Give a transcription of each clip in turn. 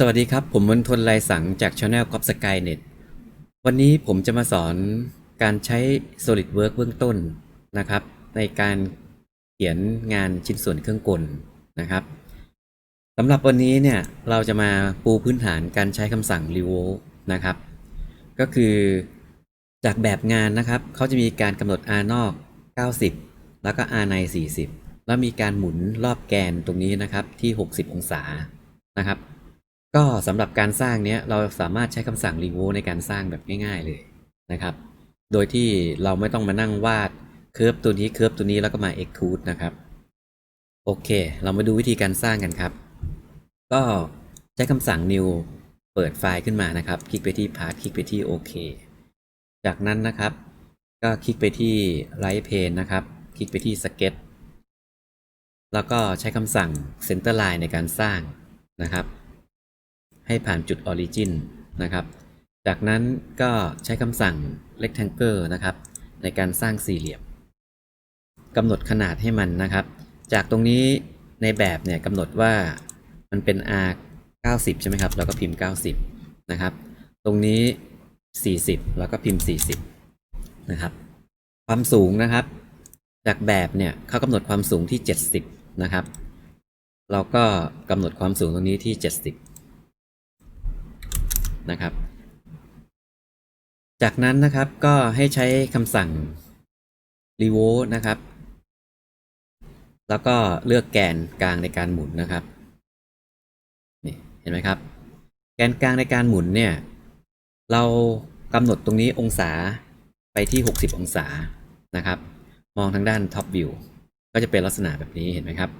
สวัสดีครับ ผมมนทนลายสังจาก Channel ก o p Skynet วันนี้ผมจะมาสอนการใช้ SolidWorks เบื้องต้นนะครับ ในการเขียนงานชิ้นส่วนเครื่องกลนะครับสำหรับวันนี้เนี่ยเราจะมาปูพื้นฐานการใช้คำสั่ง revolve นะครับ ก็คือจากแบบงานนะครับเขาจะมีการกำหนด r นอก 90 แล้วก็ r ใน 40 แล้วมีการหมุนรอบแกนตรงนี้นะครับที่ 60 องศานะครับ ก็สำหรับการสร้างเนี้ยเราสามารถใช้คำสั่ง revolve ในการสร้างแบบง่าย ๆเลยนะครับ โดยที่เราไม่ต้องมานั่งวาดเคอร์ฟตัวนี้เคอร์ฟตัวนี้แล้วก็มา extrude นะครับ โอเค เรามาดูวิธีการสร้างกันครับ ก็ใช้คำสั่ง new เปิดไฟล์ขึ้นมานะครับ คลิกไปที่ part คลิกไปที่โอเคจากนั้นนะครับ ก็คลิกไปที่ right pane นะครับ คลิกไปที่ sketch แล้วก็ใช้คำสั่ง center line ในการสร้างนะครับ ให้ผ่านจุด origin นะครับ จากนั้นก็ใช้คำสั่ง rectangle นะครับ ในการสร้างสี่เหลี่ยมกำหนดขนาดให้มันนะครับ จากตรงนี้ในแบบเนี่ยกำหนดว่ามันเป็น r 90 ใช่ไหมครับแล้วก็พิมพ์ 90 นะครับ ตรงนี้ 40 แล้วก็พิมพ์ 40 นะครับ ความสูงนะครับ จากแบบเนี่ยเขากำหนดความสูงที่ 70 นะครับ เราก็กำหนดความสูงตรงนี้ที่ 70 นะครับ จากนั้นนะครับก็ให้ใช้คำสั่ง revolve นะครับ แล้วก็เลือกแกนกลางในการหมุนนะครับนี่เห็นไหมครับ แกนกลางในการหมุนเนี่ย เรากำหนดตรงนี้องศาไปที่ 60 องศานะครับ มองทางด้าน top view ก็จะเป็นลักษณะแบบนี้เห็นไหมครับ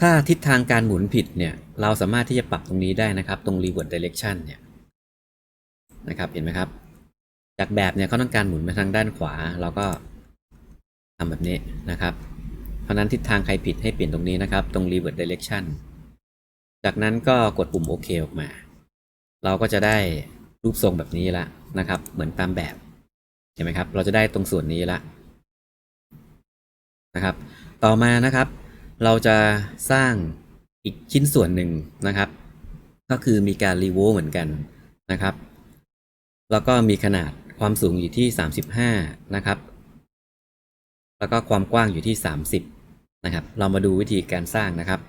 ถ้าทิศทางการหมุนผิดเนี่ย เราสามารถที่จะปรับตรงนี้ได้นะครับ ตรง revert direction เนี่ย นะครับ เห็นไหมครับ จากแบบเนี่ยเขาต้องการหมุนไปทางด้านขวา เราก็ทำแบบนี้นะครับ เพราะนั้นทิศทางใครผิดให้เปลี่ยนตรงนี้นะครับ ตรง revert direction จากนั้นก็กดปุ่มโอเคออกมา เราก็จะได้รูปทรงแบบนี้ละนะครับ เหมือนตามแบบ เห็นไหมครับ เราจะได้ตรงส่วนนี้ละนะครับ ต่อมานะครับ เราจะสร้างอีกชิ้นส่วนหนึ่งนะครับ ก็คือมีการรีโวเหมือนกันนะครับ แล้วก็มีขนาดความสูงอยู่ที่ 35 นะครับ แล้วก็ความกว้างอยู่ที่ 30 นะครับ เรามาดูวิธีการสร้างนะครับ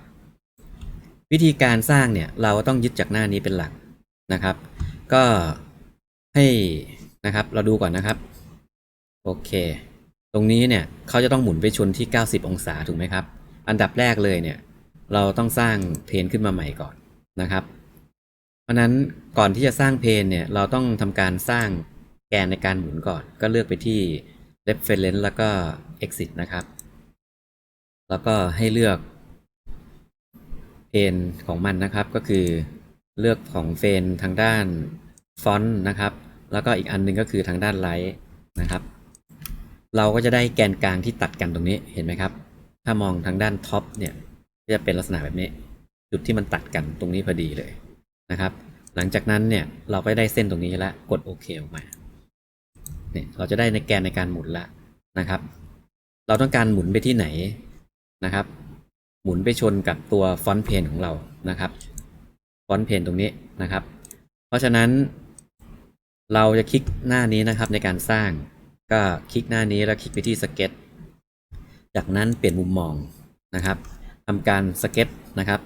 วิธีการสร้างเนี่ยเราต้องยึดจากหน้านี้เป็นหลักนะครับ ก็ให้นะครับเราดูก่อนนะครับ โอเค ตรงนี้เนี่ยเขาจะต้องหมุนไปชนที่ 90 องศาถูกไหมครับ อันดับแรกเลยเนี่ย เราต้องสร้างเพนขึ้นมาใหม่ก่อนนะครับ เพราะนั้นก่อนที่จะสร้างเพนเนี่ย เราต้องทำการสร้างแกนในการหมุนก่อน ก็เลือกไปที่ reference แล้วก็ exit นะครับ แล้วก็ให้เลือกเพนของมันนะครับ ก็คือเลือกของเฟนทางด้านฟอนต์นะครับ แล้วก็อีกอันหนึงก็คือทางด้านไลท์นะครับ เราก็จะได้แกนกลางที่ตัดกันตรงนี้เห็นไหมครับ ถ้ามองทางด้านท็อปเนี่ยก็จะเป็นลักษณะแบบนี้ จุดที่มันตัดกันตรงนี้พอดีเลยนะครับ หลังจากนั้นเนี่ยเราก็ได้เส้นตรงนี้แล้วกดโอเคออกมาเนี่ยเราจะได้ในแกนในการหมุนละนะครับ เราต้องการหมุนไปที่ไหนนะครับ หมุนไปชนกับตัวฟอนต์เพนของเรานะครับฟอนต์เพนตรงนี้นะครับ เพราะฉะนั้น เราจะคลิกหน้านี้นะครับในการสร้างก็คลิกหน้านี้แล้วคลิกไปที่สเก็ต จากนั้นเปลี่ยนมุมมองนะครับทำการสเก็ตนะครับ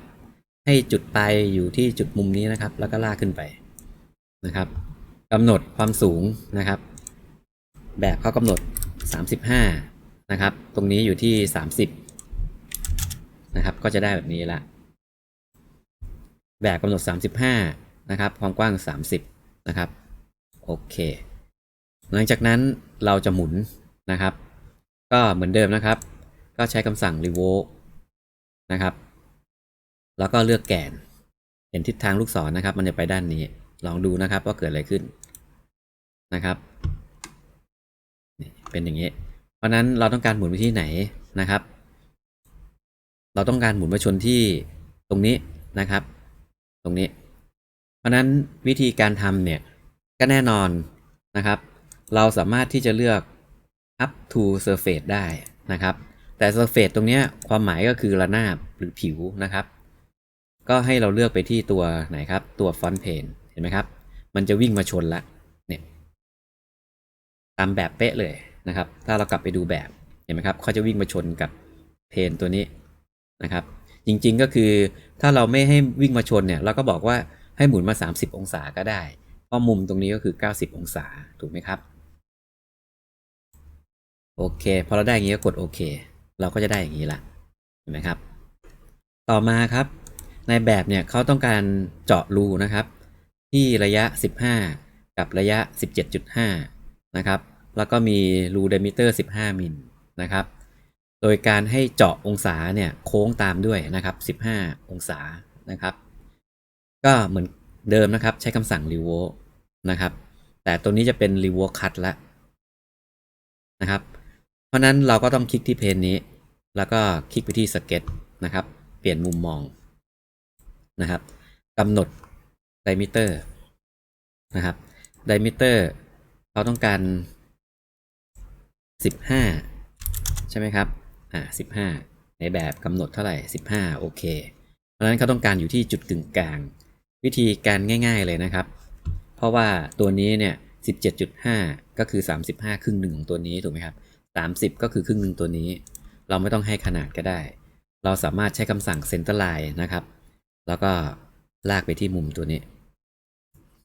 ให้จุดปลายอยู่ที่จุดมุมนี้นะครับ แล้วก็ลากขึ้นไปนะครับกำหนดความสูงนะครับ แบบเขากำหนด 35 นะครับ ตรงนี้อยู่ที่ 30 นะครับ ก็จะได้แบบนี้ละ แบบกำหนด 35 นะครับ ความกว้าง 30 นะครับ โอเค หลังจากนั้นเราจะหมุนนะครับ ก็เหมือนเดิมนะครับ ก็ใช้คำสั่ง revolve นะครับ แล้วก็เลือกแกน เห็นทิศทางลูกศรนะครับ มันจะไปด้านนี้ ลองดูนะครับว่าเกิดอะไรขึ้นนะครับ เป็นอย่างนี้ เพราะนั้นเราต้องการหมุนไปที่ไหนนะครับ เราต้องการหมุนมาชนที่ตรงนี้นะครับ ตรงนี้ เพราะนั้นวิธีการทำเนี่ยก็แน่นอนนะครับ เราสามารถที่จะเลือก up to surface ได้นะครับ แต่ surface ตรงนี้ความหมายก็คือระนาบหรือผิวนะครับ ก็ให้เราเลือกไปที่ตัวไหนครับ ตัว Front Pane เห็นไหมครับ มันจะวิ่งมาชนละเนี่ยตามแบบเป๊ะเลยนะครับ ถ้าเรากลับไปดูแบบเห็นไหมครับเขาจะวิ่งมาชนกับเพนตัวนี้นะครับ จริงๆก็คือถ้าเราไม่ให้วิ่งมาชนเนี่ย เราก็บอกว่าให้หมุนมา 30 องศาก็ได้ เพราะมุมตรงนี้ก็คือ 90 องศาถูกไหมครับ โอเค พอเราได้อย่างนี้ก็กดโอเค เราก็จะได้อย่างนี้ละเห็นไหมครับ ต่อมาครับ ในแบบเนี่ยเขาต้องการเจาะรูนะครับ ที่ระยะ 15 กับระยะ 17.5 นะครับ แล้วก็มีรูเดมิเตอร์ 15 มิลนะครับ โดยการให้เจาะองศาเนี่ยโค้งตามด้วยนะครับ 15 องศานะครับ ก็เหมือนเดิมนะครับใช้คำสั่ง r e v o นะครับ แต่ตัวนี้จะเป็น r e v o cut ละนะครับ เพราะนั้นเราก็ต้องคลิกที่เพนนี้ แล้วก็คลิกไปที่ Sketch นะครับ เปลี่ยนมุมมองนะครับกำหนด diameter นะครับ diameter เราต้องการ 15 ใช่ไหมครับ อ่า15 ในแบบกำหนดเท่าไหร่ 15 โอเค เพราะฉะนั้นเขาต้องการอยู่ที่จุดกึ่งกลาง วิธีการง่าย ๆเลยนะครับ เพราะว่าตัวนี้เนี่ย 17.5 ก็คือ 35 ครึ่งหนึ่งของตัวนี้ถูกไหมครับ 30 ก็คือครึ่งหนึ่งตัวนี้ เราไม่ต้องให้ขนาดก็ได้ เราสามารถใช้คำสั่ง center line นะครับ แล้วก็ลากไปที่มุมตัวนี้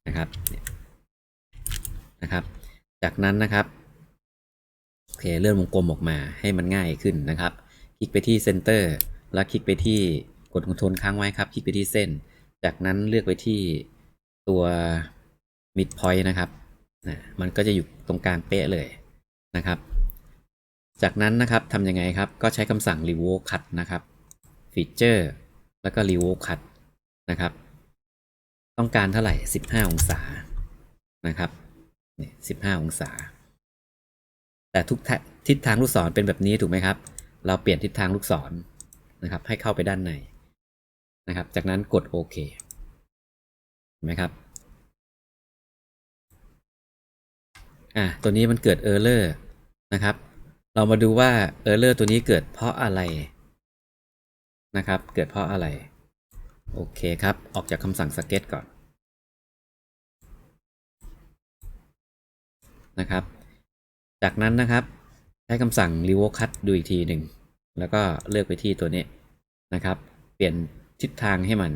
นะครับเนี่ยนะครับ จากนั้นนะครับโอเคเลื่อนวงกลมออกมาให้มันง่ายขึ้นนะครับ คลิกไปที่ Center แล้วคลิกไปที่กดคอนโทรลค้างไว้ครับ คลิกไปที่เส้น จากนั้นเลือกไปที่ตัว Mid Point นะครับนะมันก็จะอยู่ตรงกลางเป๊ะเลยนะครับ จากนั้นนะครับทำยังไงครับ ก็ใช้คำสั่ง Revoke Cut นะครับ Feature แล้วก็ Revoke Cut นะครับ ต้องการเท่าไหร่ 15 องศา นะครับนี่15 องศา แต่ทุกทิศทางลูกศรเป็นแบบนี้ถูกไหมครับ เราเปลี่ยนทิศทางลูกศรนะครับ ให้เข้าไปด้านในนะครับ จากนั้นกดโอเคเห็นไหมครับ อะตัวนี้มันเกิด Error นะครับ เรามาดูว่า Error ตัวนี้เกิดเพราะอะไรนะครับ เกิดเพราะอะไร โอเคครับ ออกจากคำสั่ง Sketch ก่อนนะครับ จากนั้นนะครับ ใช้คำสั่ง r e v o cut ดูอีกทีหนึ่ง แล้วก็เลือกไปที่ตัวนี้นะครับ เปลี่ยนทิศทางให้มัน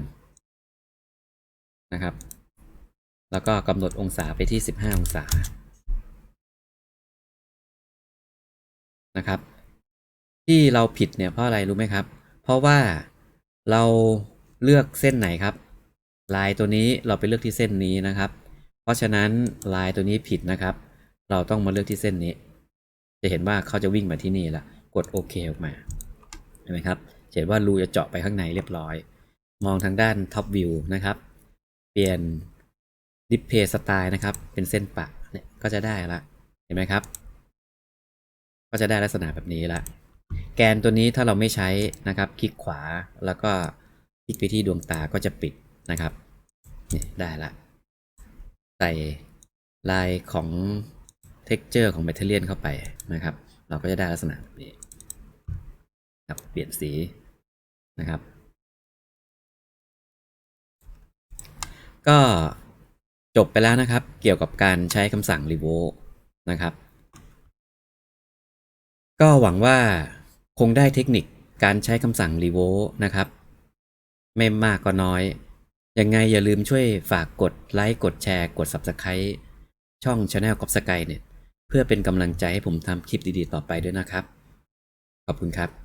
นะครับ แล้วก็กำหนดองศาไปที่ 15 องศา นะครับ ที่เราผิดเนี่ยเพราะอะไรรู้ไหมครับ เพราะว่าเราเลือกเส้นไหนครับ ลายตัวนี้เราไปเลือกที่เส้นนี้นะครับ เพราะฉะนั้นลายตัวนี้ผิดนะครับ เราต้องมาเลือกที่เส้นนี้ จะเห็นว่าเขาจะวิ่งมาที่นี่ละกดโอเคออกมาเห็นไหมครับเห็นว่ารูจะเจาะไปข้างในเรียบร้อย มองทางด้านท็อปวิวนะครับ เปลี่ยน Display Style นะครับ เป็นเส้นปะเนี่ยก็จะได้ละเห็นไหมครับ ก็จะได้ลักษณะแบบนี้ละ แกนตัวนี้ถ้าเราไม่ใช้นะครับ คลิกขวาแล้วก็คลิกไปที่ดวงตาก็จะปิดนะครับนี่ได้ละ ใส่ลายของ texture ของ material เข้าไปนะครับ เราก็จะได้ลักษณะแบบนี้ครับเปลี่ยนสีนะครับ ก็จบไปแล้วนะครับ เกี่ยวกับการใช้คำสั่ง revoke นะครับ ก็หวังว่าคงได้เทคนิคการใช้คำสั่งรีโวนะครับ ไม่มากก็น้อย ยังไงอย่าลืมช่วยฝากกดไลค์กดแชร์กด Subscribe ช่อง Channel กอบสกายเนี่ย เพื่อเป็นกำลังใจให้ผมทำคลิปดีๆต่อไปด้วยนะครับ ขอบคุณครับ